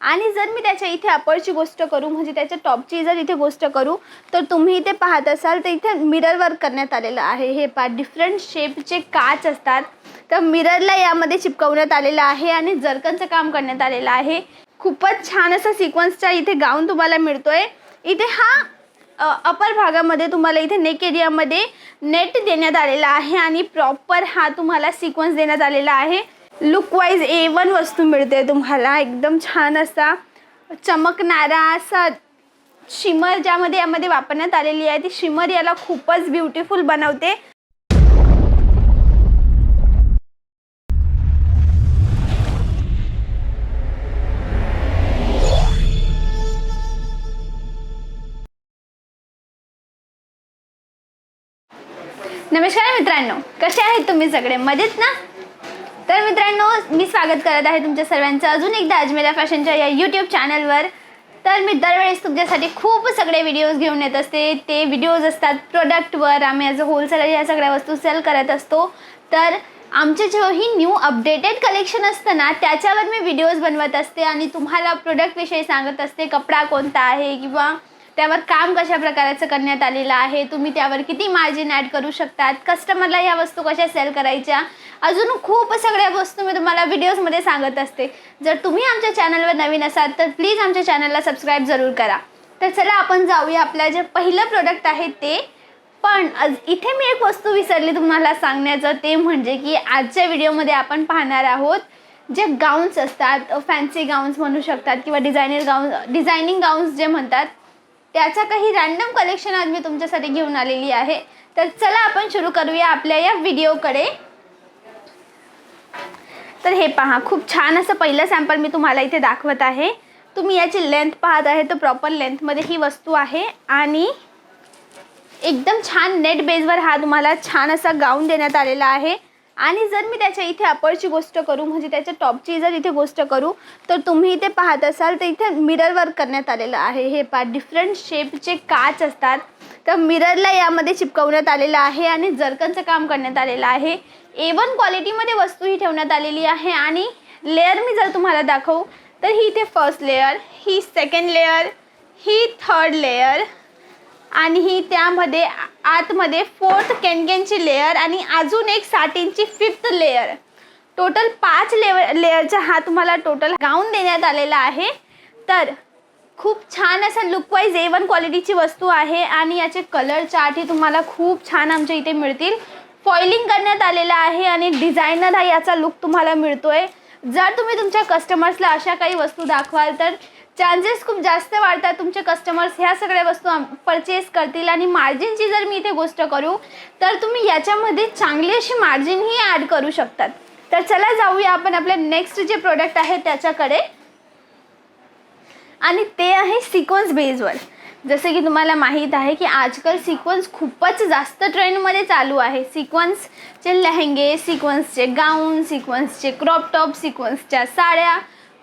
आणि जर मी त्याच्या इथे अपरची गोष्ट करू म्हणजे त्याच्या टॉपची जर इथे गोष्ट करू तर तुम्ही इथे पाहत असाल तर इथे मिरर वर्क करण्यात आलेलं आहे. हे पा डिफरंट शेपचे काच असतात. तर मिररला यामध्ये चिपकवण्यात आलेलं आहे आणि जरकनचं काम करण्यात आलेलं आहे. खूपच छान असा सिक्वन्सचा इथे गाऊन तुम्हाला मिळतोय. इथे हा अपर भागामध्ये तुम्हाला इथे नेक एरियामध्ये नेट देण्यात आलेला आहे आणि प्रॉपर हा तुम्हाला सिक्वन्स देण्यात आलेला आहे. लुक वाईज ए वन वस्तू मिळते तुम्हाला. एकदम छान असा चमकणारा असा शिमर ज्यामध्ये यामध्ये वापरण्यात आलेली आहे. ती शिमर याला खूपच ब्युटिफुल बनवते. नमस्कार मित्रांनो. कसे आहेत तुम्ही सगळे? मजेत ना? तर मित्रांनो मी स्वागत करत आहे तुमच्या सर्वांचं अजून एकदा अजमेरा फॅशनच्या या यूट्यूब चॅनलवर तर मी दरवेळेस तुमच्यासाठी खूप सगळे व्हिडिओज घेऊन येत असते. ते व्हिडिओज असतात प्रोडक्टवर आम्ही ॲज अ होलसेलर या सगळ्या वस्तू सेल करत असतो. तर आमचे जेव्हाही न्यू अपडेटेड कलेक्शन असतं ना त्याच्यावर मी व्हिडिओज बनवत असते आणि तुम्हाला प्रोडक्टविषयी सांगत असते कपडा कोणता आहे किंवा त्यावर काम कशा प्रकारचं करण्यात आलेलं आहे? तुम्ही त्यावर किती मार्जिन ॲड करू शकतात? कस्टमरला या वस्तू कशा सेल करायच्या? अजून खूप सगळ्या वस्तू मी तुम्हाला व्हिडिओजमध्ये सांगत असते. जर तुम्ही आमच्या चॅनलवर नवीन असाल तर प्लीज आमच्या चॅनलला सबस्क्राईब जरूर करा. तर चला आपण जाऊया आपल्या जे पहिलं प्रोडक्ट आहे ते. पण आज- इथे मी एक वस्तू विसरली तुम्हाला सांगण्याचं. ते म्हणजे की आजच्या व्हिडिओमध्ये आपण पाहणार आहोत जे गाऊन्स असतात फॅन्सी गाऊन्स म्हणू शकतात किंवा डिझायनर गाऊन डिझायनिंग गाऊन्स जे म्हणतात त्याचा काही रॅन्डम कलेक्शन आज मी तुमच्यासाठी घेऊन आलेली आहे. तर चला आपण सुरू करूया आपल्या या व्हिडिओकडे तर हे पहा खूप छान असं पहिलं सॅम्पल मी तुम्हाला इथे दाखवत आहे. तुम्ही याची लेंथ पाहत आहे तर प्रॉपर लेंथमध्ये ही वस्तू आहे आणि एकदम छान नेट बेसवर हा तुम्हाला छान असा गाऊन देण्यात आलेला आहे. आणि जर मी त्याच्या इथे अपरची गोष्ट करू म्हणजे त्याच्या टॉपची जर इथे गोष्ट करू तर तुम्ही इथे पाहत असाल तर इथे मिरर वर्क करण्यात आलेलं आहे. हे पा डिफरंट शेपचे काच असतात. तर मिररला यामध्ये चिपकवण्यात आलेलं आहे आणि जरकनचं काम करण्यात आलेलं आहे. ए वन क्वालिटीमध्ये वस्तू ही ठेवण्यात आलेली आहे आणि लेअर मी जर तुम्हाला दाखवू तर ही इथे फर्स्ट लेअर ही सेकंड लेअर ही थर्ड लेअर आणि ही त्यामध्ये आतमध्ये फोर्थ कॅनकॅनची लेअर आणि अजून एक साटीनची फिफ्थ लेअर टोटल पाच लेअर लेअरचा हा तुम्हाला टोटल गाऊन देण्यात आलेला आहे. तर खूप छान असं लुकवाईज ए वन क्वालिटीची वस्तू आहे आणि याचे कलर चार्टही तुम्हाला खूप छान आमच्या इथे मिळतील. फॉइलिंग करण्यात आलेलं आहे आणि डिझायनर हा याचा लुक तुम्हाला मिळतो आहे जर तुम्ही तुमच्या कस्टमर्सला अशा काही वस्तू दाखवाल तर चान्सेस खूप जास्त वाढतात. तुमचे कस्टमर्स ह्या सगळ्या वस्तू परचेस करतील आणि मार्जिनची जर मी इथे गोष्ट करू तर तुम्ही याच्यामध्ये चांगली अशी मार्जिनही ॲड करू शकतात. तर चला जाऊया आपण आपल्या नेक्स्ट जे प्रोडक्ट आहे त्याच्याकडे. आणि ते आहे सिक्वन्स बेजवर जसं की तुम्हाला माहीत आहे की आजकाल सिक्वन्स खूपच जास्त ट्रेंडमध्ये चालू आहे. सिक्वन्सचे लेहंगे सिक्वन्सचे गाऊन सिक्वन्सचे क्रॉप टॉप सिक्वन्सच्या साड्या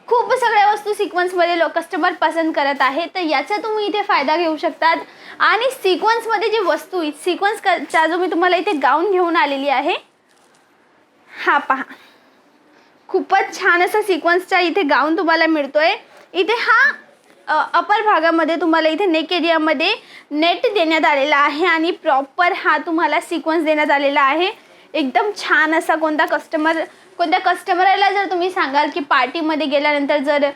खूप सगळ्या वस्तू सिक्वन्समध्ये लोक कस्टमर पसंत करत आहे तर याचा तुम्ही इथे फायदा घेऊ शकतात. आणि सिक्वन्समध्ये जी वस्तू सिक्वन्सचा जो मी तुम्हाला इथे गाऊन घेऊन आलेली आहे हा पहा. खूपच छान असा सिक्वन्सचा इथे गाऊन तुम्हाला मिळतोय. इथे हा अपर भागामध्ये तुम्हाला इथे नेक एरियामध्ये नेट देण्यात आलेला आहे आणि प्रॉपर हा तुम्हाला सिक्वन्स देण्यात आलेला आहे. एकदम छान असा कोणता कस्टमर कोणत्या कस्टमरला जर तुम्ही सांगाल की पार्टीमध्ये गेल्यानंतर जर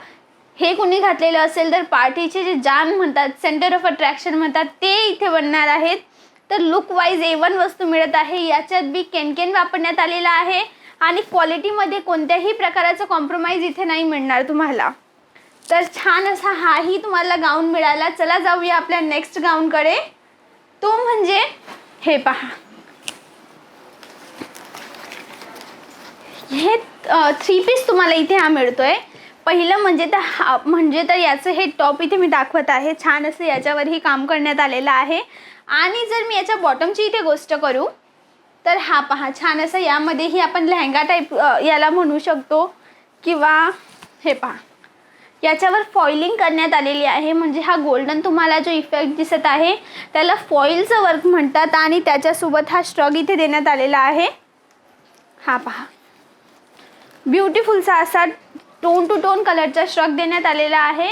हे कुणी घातलेलं असेल तर पार्टीचे जे जान म्हणतात सेंटर ऑफ अट्रॅक्शन म्हणतात ते इथे बनणार आहेत. तर लुक वाईज ए वन वस्तू मिळत आहे. याच्यात बी केनकेन वापरण्यात आलेला आहे. आणि क्वालिटीमध्ये कोणत्याही प्रकाराचं कॉम्प्रोमाइज इथे नाही मिळणार तुम्हाला. तर छान असा हाही तुम्हाला गाऊन मिळाला. चला जाऊया आपल्या नेक्स्ट गाऊनकडे तो म्हणजे हे पहा. हे थ्री पीस तुम्हाला इथे हा मिळतोय. पहिलं म्हणजे तर हा म्हणजे तर याचं हे टॉप इथे मी दाखवत आहे. छान असं याच्यावरही काम करण्यात आलेलं आहे. आणि जर मी याच्या बॉटमची इथे गोष्ट करू तर हा पहा छान असं यामध्येही आपण लेहंगा टाईप याला म्हणू शकतो. किंवा हे पहा याच्यावर फॉइलिंग करण्यात आलेली आहे. म्हणजे हा गोल्डन तुम्हाला जो इफेक्ट दिसत आहे त्याला फॉईलचं वर्क म्हणतात आणि त्याच्यासोबत हा स्ट्रग इथे देण्यात आलेला आहे. हा पहा. ब्युटिफुलचा असा टोन टू टोन कलरचा श्रग देण्यात आलेला आहे.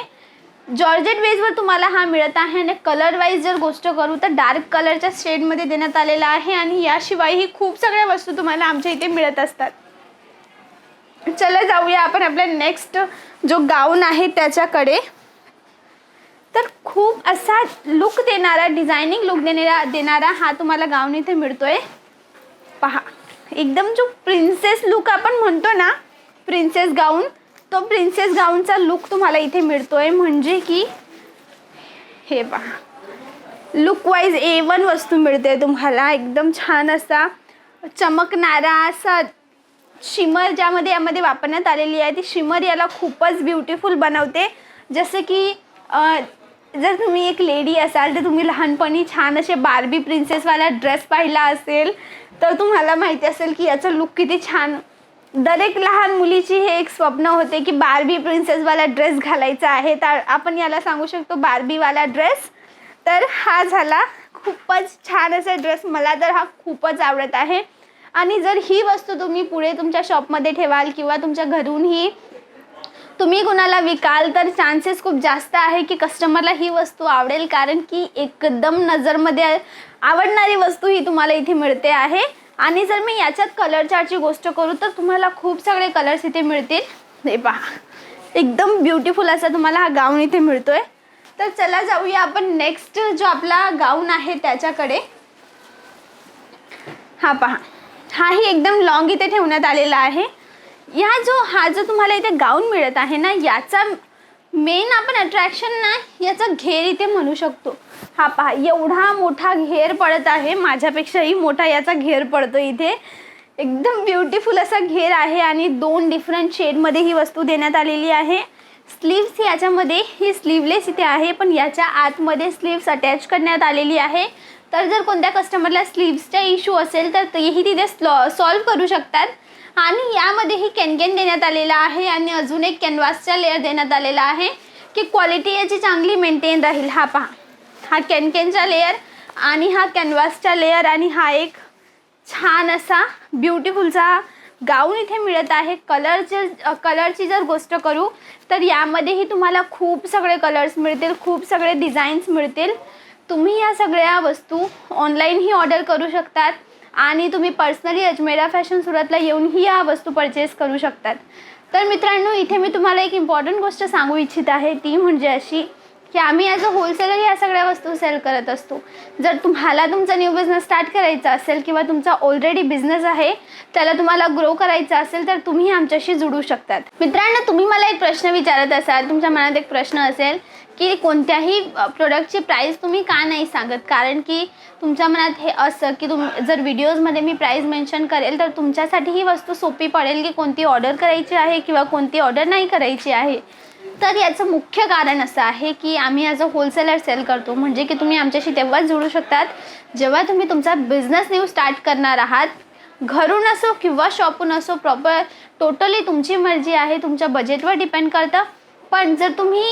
जॉर्जेट वेजवर तुम्हाला हा मिळत आहे आणि कलर वाईज जर गोष्ट करू तर डार्क कलरच्या शेडमध्ये देण्यात आलेला आहे आणि याशिवायही खूप सगळ्या वस्तू तुम्हाला आमच्या इथे मिळत असतात. चला जाऊया आपण आपल्या नेक्स्ट जो गाऊन आहे त्याच्याकडे. तर खूप असा लुक देणारा डिझायनिंग लुक देणारा देणारा हा तुम्हाला गाऊन इथे मिळतोय. पहा एकदम जो प्रिन्सेस लुक आपण म्हणतो ना प्रिन्सेस गाऊन तो प्रिन्सेस गाऊनचा लुक तुम्हाला इथे मिळतोय. म्हणजे की हे पहा. लुक वाईज ए वन वस्तू मिळते तुम्हाला. एकदम छान असा चमकणारा असा शिमर ज्यामध्ये यामध्ये वापरण्यात आलेली आहे. ती शिमर याला खूपच ब्युटिफुल बनवते. जसं की जर तुम्ही एक लेडी असाल तर तुम्ही लहानपणी छान असे बार्बी प्रिन्सेसवाला ड्रेस पाहिला असेल तर तुम्हाला माहिती असेल की याचा लुक किती छान दरेक लहान मुलीची हे एक स्वप्न होते की बार्बी प्रिन्सेसवाला ड्रेस घालायचा आहे. तर आपण याला सांगू शकतो बार्बीवाला ड्रेस तर हा झाला खूपच छान असा ड्रेस मला तर हा खूपच आवडत आहे. आणि जर ही वस्तू तुम्ही पुढे तुमच्या शॉपमध्ये ठेवाल किंवा तुमच्या घरूनही तुम्ही कुणाला विकाल तर चान्सेस खूप जास्त आहे की कस्टमरला ही वस्तू आवडेल. कारण की एकदम नजरमध्ये आवडणारी वस्तू ही तुम्हाला इथे मिळते आहे. आणि जर मी याच्यात कलर चार्टची गोष्ट करू तर तुम्हाला खूप सगळे कलर्स इथे मिळतील. हे पहा. एकदम ब्युटिफुल असा तुम्हाला हा गाऊन इथे मिळतोय. तर चला जाऊया आपण नेक्स्ट जो आपला गाऊन आहे त्याच्याकडे. हा पहा. हाही एकदम लॉंग इथे ठेवण्यात आलेला आहे. या जो हा जो तुम्हाला इथे गाऊन मिळत आहे ना याचा मेन आपण अट्रॅक्शन ना याचा घेर इथे म्हणू शकतो. हा पहा एवढा मोठा घेर पडत आहे माझ्यापेक्षाही मोठा याचा घेर पडतो इथे. एकदम ब्युटिफुल असा घेर आहे आणि दोन डिफरंट शेडमध्ये ही वस्तू देण्यात आलेली आहे. स्लीव्स याच्यामध्ये ही स्लीवलेस इथे आहे पण याच्या आतमध्ये स्लीव्स अटॅच करण्यात आलेली आहे. तर जर कोणत्या कस्टमरला स्लीव्सचा इश्यू असेल तर तेही तिथे सॉल्व करू शकतात. आणि यामध्येही कॅनकॅन देण्यात आलेला आहे आणि अजून एक कॅनव्हासचा लेअर देण्यात आलेला आहे की क्वालिटी याची चांगली मेंटेन राहील. हा पहा. हा कॅनकॅनचा लेअर आणि हा कॅनव्हासचा लेअर आणि हा एक छान असा ब्युटिफुलचा गाऊन इथे मिळत आहे. कलरचे कलरची जर गोष्ट करू तर यामध्येही तुम्हाला खूप सगळे कलर्स मिळतील खूप सगळे डिझाईन्स मिळतील. तुम्ही या सगळ्या वस्तू ऑनलाईनही ऑर्डर करू शकतात आणि तुम्ही पर्सनली अजमेरा फॅशन सुरतला येऊनही या वस्तू परचेस करू शकतात. तर मित्रांनो इथे मी तुम्हाला एक इम्पॉर्टंट गोष्ट सांगू इच्छित आहे. ती म्हणजे अशी की आम्ही ॲज अ होलसेलर या सगळ्या वस्तू सेल करत असतो. जर तुम्हाला तुमचा न्यू बिझनेस स्टार्ट करायचा असेल किंवा तुमचा ऑलरेडी बिझनेस आहे त्याला तुम्हाला ग्रो करायचा असेल तर तुम्ही आमच्याशी जुडू शकतात. मित्रांनो तुम्ही मला एक प्रश्न विचारत असाल तुमच्या मनात एक प्रश्न असेल की कोणत्याही प्रोडक्टची प्राईस तुम्ही का नाही सांगत? कारण की तुमच्या मनात हे असं की तुम जर व्हिडिओजमध्ये मी प्राईस मेन्शन करेल तर तुमच्यासाठी ही वस्तू सोपी पडेल की कोणती ऑर्डर करायची आहे किंवा कोणती ऑर्डर नाही करायची आहे. तर याचं मुख्य कारण असं आहे की आम्ही ॲज अ होलसेलर सेल करतो. म्हणजे की तुम्ही आमच्याशी तेव्हाच जुळू शकतात जेव्हा तुम्ही तुमचा बिझनेस न्यू स्टार्ट करणार आहात. घरून असो किंवा शॉपून असो प्रॉपर टोटली तुमची मर्जी आहे तुमच्या बजेटवर डिपेंड करतं. पण जर तुम्ही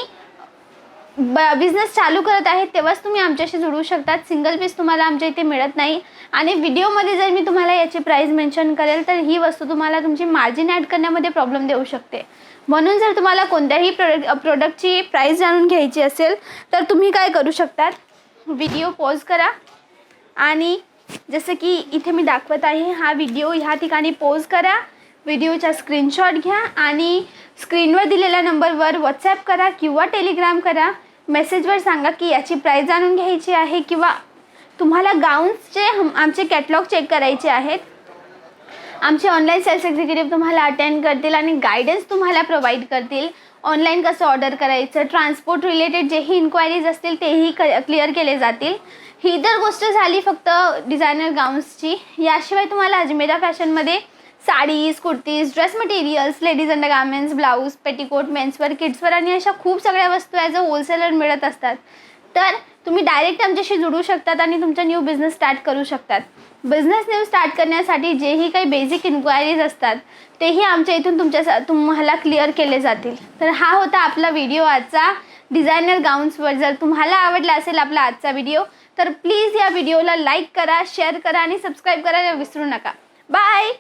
ब बिझनेस चालू करत आहे तेव्हाच तुम्ही आमच्याशी जुळू शकतात. सिंगल पीस तुम्हाला आमच्या इथे मिळत नाही. आणि व्हिडिओमध्ये जर मी तुम्हाला याची प्राईस मेन्शन करेल तर ही वस्तू तुम्हाला तुमची मार्जिन ॲड करण्यामध्ये प्रॉब्लेम देऊ शकते. म्हणून जर तुम्हाला कोणत्याही प्रोडक्ट प्रोडक्टची प्राईस जाणून घ्यायची असेल तर तुम्ही काय करू शकतात? व्हिडिओ पॉज करा. आणि जसं की इथे मी दाखवत आहे हा व्हिडिओ ह्या ठिकाणी पोज करा. व्हिडिओचा स्क्रीनशॉट घ्या आणि स्क्रीनवर दिलेल्या नंबरवर व्हॉट्सॲप करा किंवा टेलिग्राम करा. मेसेजवर सांगा की याची प्राईस जाणून घ्यायची आहे किंवा तुम्हाला गाऊन्सचे हम आमचे कॅटलॉग चेक करायचे आहेत. आमचे ऑनलाईन सेल्स एक्झिक्युटिव्ह तुम्हाला अटेंड करतील आणि गायडन्स तुम्हाला प्रोव्हाइड करतील. ऑनलाईन कसं ऑर्डर करायचं ट्रान्सपोर्ट रिलेटेड जेही इन्क्वायरीज असतील तेही क क्लिअर केले जातील. ही तर गोष्ट झाली फक्त डिझायनर गाऊन्सची याशिवाय तुम्हाला अजमेरा फॅशनमध्ये saris kurtis dress materials ladies under garments blouse petticoat मेन्सवर किड्सवर आणि अशा खूप सगळ्या वस्तू ॲज अ होलसेलर मिळत असतात. तर तुम्ही डायरेक्ट आमच्याशी जुडू शकतात आणि तुमचा न्यू बिझनेस स्टार्ट करू शकतात. बिझनेस न्यू स्टार्ट करण्यासाठी जेही काही बेसिक इन्क्वायरीज असतात तेही आमच्या इथून तुमच्या तुम्हाला क्लिअर केले जातील. तर हा होता आपला व्हिडिओ आजचा. डिझायनर गाऊन्सवर जर तुम्हाला आवडला असेल आपला आजचा व्हिडिओ तर प्लीज या व्हिडिओला लाईक करा शेअर करा आणि सबस्क्राईब करायला विसरू नका. बाय